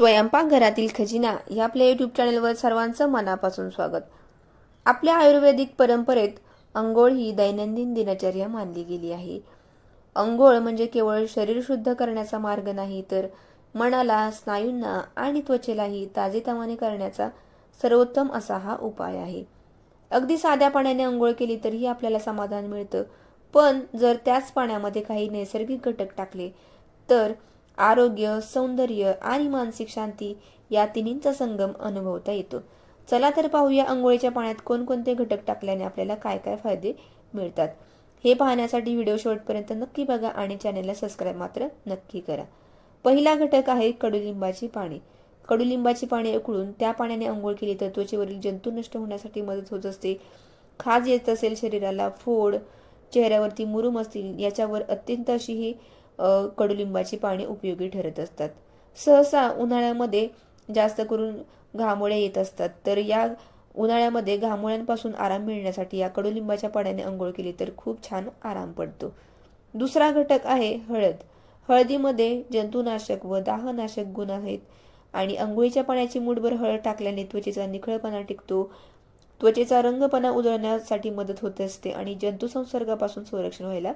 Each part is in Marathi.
स्वयंपाकघरातील खजिना या आपल्या यूट्यूब चॅनलवर सर्वांचं मनापासून स्वागत. आपल्या आयुर्वेदिक परंपरेत अंघोळ ही दैनंदिन दिनचर्या मानली गेली आहे. अंघोळ म्हणजे केवळ शरीर शुद्ध करण्याचा मार्ग नाही तर मनाला स्नायूंना आणि त्वचेलाही ताजेतवाने करण्याचा सर्वोत्तम असा हा उपाय आहे. अगदी साध्या पाण्याने अंघोळ केली तरीही आपल्याला समाधान मिळतं. पण जर त्याच पाण्यामध्ये काही नैसर्गिक घटक टाकले तर आरोग्य सौंदर्य आणि मानसिक शांती या तिन्हींचा संगम अनुभवता येतो. चला तर पाहूया आंघोळीच्या पाण्यात कोणकोणते घटक टाकल्याने आपल्याला काय काय फायदे मिळतात. हे पाहण्यासाठी व्हिडिओ शेवटपर्यंत नक्की बघा आणि चॅनलला सबस्क्राईब मात्र नक्की करा. पहिला घटक आहे कडुलिंबाची पाने. कडुलिंबाची पाने उकळून त्या पाण्याने आंघोळ केली तर त्वचेवरील जंतू नष्ट होण्यासाठी मदत होत असते. खाज येत असेल शरीराला फोड चेहऱ्यावरती मुरूम असतील याच्यावर अत्यंत अशी ही कडुलिंबाची पाने उपयोगी ठरत असतात. सहसा उन्हाळ्यामध्ये जास्त करून घामोळ्या येत असतात. तर या उन्हाळ्यामध्ये घामोळ्यांपासून आराम मिळण्यासाठी या कडुलिंबाच्या पाण्याने अंघोळ केली तर खूप छान आराम पडतो. दुसरा घटक आहे हळद. हळदीमध्ये जंतुनाशक व दाहनाशक गुण आहेत आणि अंघोळीच्या पाण्याची मूठभर हळद टाकल्याने त्वचेचा निखळपणा टिकतो. त्वचेचा रंगपणा उजळण्यासाठी मदत होत असते आणि जंतुसंसर्गापासून संरक्षण व्हायला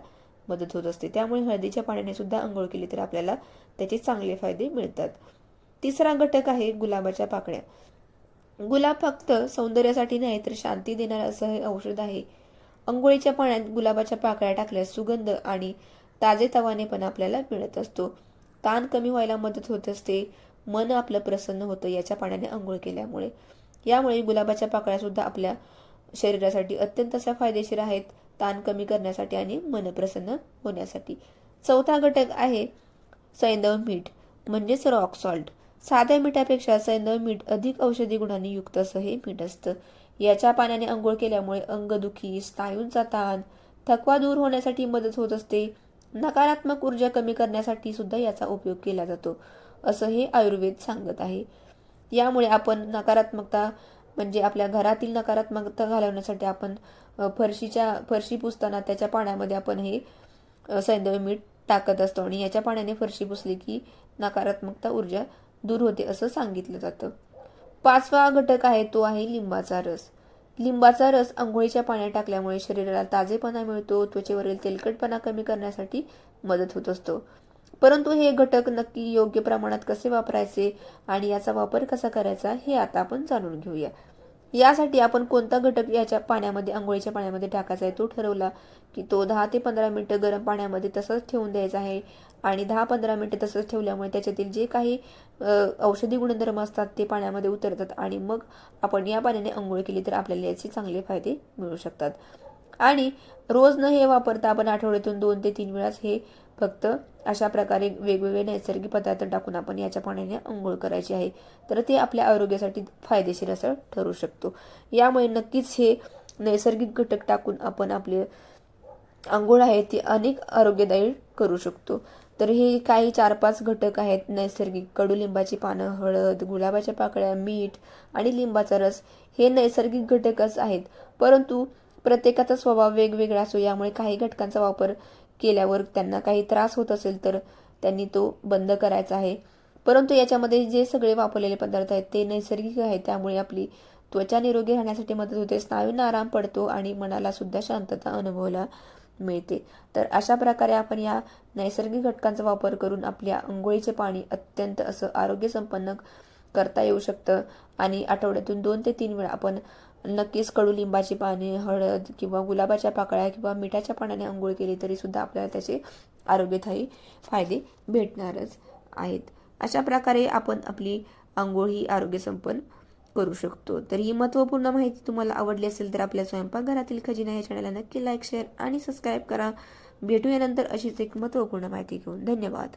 मदत होत असते. त्यामुळे हळदीच्या पाण्याने सुद्धा आंघोळ केली तर आपल्याला त्याचे चांगले फायदे मिळतात. तिसरा घटक आहे गुलाबाच्या पाकळ्या गुलाब फक्त सौंदर्यासाठी नाही तर शांती देणारं असं हे औषध आहे. अंघोळीच्या पाण्यात गुलाबाच्या पाकळ्या टाकल्यास सुगंध आणि ताजेतवानेपणा आपल्याला मिळत असतो. ताण कमी व्हायला मदत होत असते. मन आपलं प्रसन्न होतं याच्या पाण्याने आंघोळ केल्यामुळे. यामुळे गुलाबाच्या पाकळ्यासुद्धा आपल्या शरीरासाठी अत्यंत अशा फायदेशीर आहेत. ताण कमी करण्यासाठी आणि मन प्रसन्न होण्यासाठी. चौथा घटक आहे सैंदव मीठ म्हणजेच रॉक सॉल्ट साध्या मिठापेक्षा सैंदव मीठ अधिक औषधी गुणांनी युक्त असं हे मीठ असतं. याच्या पाण्याने अंघोळ केल्यामुळे अंगदुखी स्नायूंचा ताण थकवा दूर होण्यासाठी मदत होत असते. नकारात्मक ऊर्जा कमी करण्यासाठी सुद्धा याचा उपयोग केला जातो असं हे आयुर्वेद सांगत आहे. यामुळे आपण नकारात्मकता म्हणजे आपल्या घरातील नकारात्मकता घालवण्यासाठी आपण फरशीच्या फरशी पुसताना त्याच्या पाण्यामध्ये आपण हे सैंदव मीठ टाकत असतो आणि याच्या पाण्याने फरशी पुसली की नकारात्मकता ऊर्जा दूर होते असं सांगितलं जातं. पाचवा घटक आहे तो आहे लिंबाचा रस. लिंबाचा रस आंघोळीच्या पाण्यात टाकल्यामुळे शरीराला ताजेपणा मिळतो त्वचेवरील तेलकटपणा कमी करण्यासाठी मदत होत असतो. परंतु हे घटक नक्की योग्य प्रमाणात कसे वापरायचे आणि याचा वापर कसा करायचा हे आता आपण जाणून घेऊया. यासाठी आपण कोणता घटक याच्या पाण्यामध्ये आंघोळीच्या पाण्यामध्ये टाकायचा आहे तो ठरवला की तो दहा ते पंधरा मिनटं गरम पाण्यामध्ये तसंच ठेवून द्यायचा आहे आणि दहा पंधरा मिनटं तसंच ठेवल्यामुळे त्याच्यातील जे काही औषधी गुणधर्म असतात ते पाण्यामध्ये उतरतात आणि मग आपण या पाण्याने आंघोळ केली तर आपल्याला याचे चांगले फायदे मिळू शकतात. आणि रोज न हे वापरता आपण आठवड्यातून दोन ते तीन वेळाच हे फक्त अशा प्रकारे वेगवेगळे नैसर्गिक पदार्थ टाकून आपण याच्या पाण्याने आंघोळ करायची आहे. तर ते आपल्या आरोग्यासाठी फायदेशीर असं ठरू शकतो. यामुळे नक्कीच हे नैसर्गिक घटक टाकून आपण आपले आंघोळ आहे ती अनेक आरोग्यदायी करू शकतो. तर हे काही चार पाच घटक आहेत. नैसर्गिक कडुलिंबाची पानं हळद गुलाबाच्या पाकळ्या मीठ आणि लिंबाचा रस हे नैसर्गिक घटकच आहेत. परंतु प्रत्येकाचा स्वभाव वेगवेगळा असो यामुळे काही घटकांचा वापर केल्यावर त्यांना काही त्रास होत असेल तर त्यांनी तो बंद करायचा आहे. परंतु याच्यामध्ये जे सगळे वापरलेले पदार्थ आहेत ते नैसर्गिक आहेत त्यामुळे आपली त्वचा निरोगी राहण्यासाठी मदत होते. स्नायूंना आराम पडतो आणि मनाला सुद्धा शांतता अनुभवायला मिळते. तर अशा प्रकारे आपण या नैसर्गिक घटकांचा वापर करून आपल्या अंघोळीचे पाणी अत्यंत असं आरोग्यसंपन्न करता येऊ शकतं. आणि आठवड्यातून दोन ते तीन वेळा आपण नक्कीच कडुलिंबाची पाने हळद किंवा गुलाबाच्या पाकळ्या किंवा मिठाच्या पाण्याने आंघोळ केली तरीसुद्धा आपल्याला त्याचे आरोग्यदायी फायदे भेटणारच आहेत. अशा प्रकारे आपण आपली आंघोळ ही आरोग्यसंपन्न करू शकतो. तर ही महत्त्वपूर्ण माहिती तुम्हाला आवडली असेल तर आपल्या स्वयंपाकघरातील खजिना या चॅनलला नक्की लाईक शेअर आणि सबस्क्राईब करा. भेटूया नंतर अशीच एक महत्त्वपूर्ण माहिती घेऊन. धन्यवाद.